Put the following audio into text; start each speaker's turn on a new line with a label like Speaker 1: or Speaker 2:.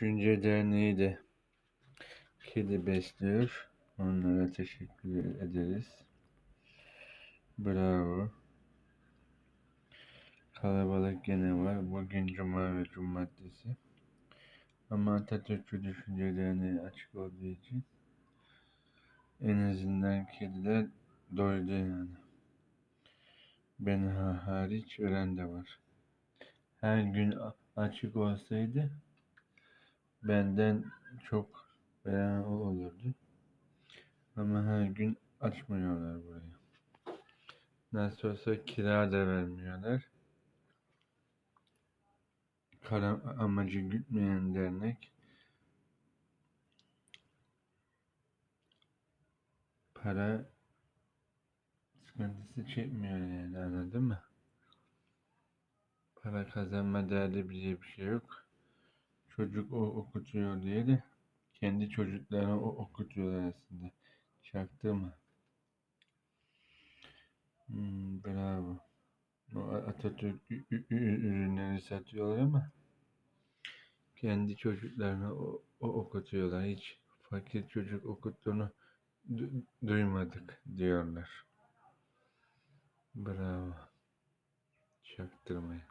Speaker 1: Düşünce Derneği de kedi besliyor. Onlara teşekkür ederiz. Bravo. Kalabalık gene var. Bugün cuma ve cumartesi. Ama Atatürkçü Düşünce Derneği açık olduğu için en azından kediler doydu yani. Ben ha- hariç ölen de var. Her gün açık olsaydı benden çok veren o olurdu. Ama her gün açmıyorlar burayı. Nasıl olsa kira da vermiyorlar. Kara amacı gütmeyen dernek para sıkıntısı çekmiyor yani anladın mı? Para kazanma derdi diye bir şey yok. Çocuk o okutuyor diye de kendi çocuklarını o okutuyorlar aslında. Çaktırma. Hmm, bravo. O Atatürk ürünleri satıyorlar ama kendi çocuklarını o, o okutuyorlar. Hiç fakir çocuk okuttuğunu du- duymadık diyorlar. Bravo. Çaktırmayın.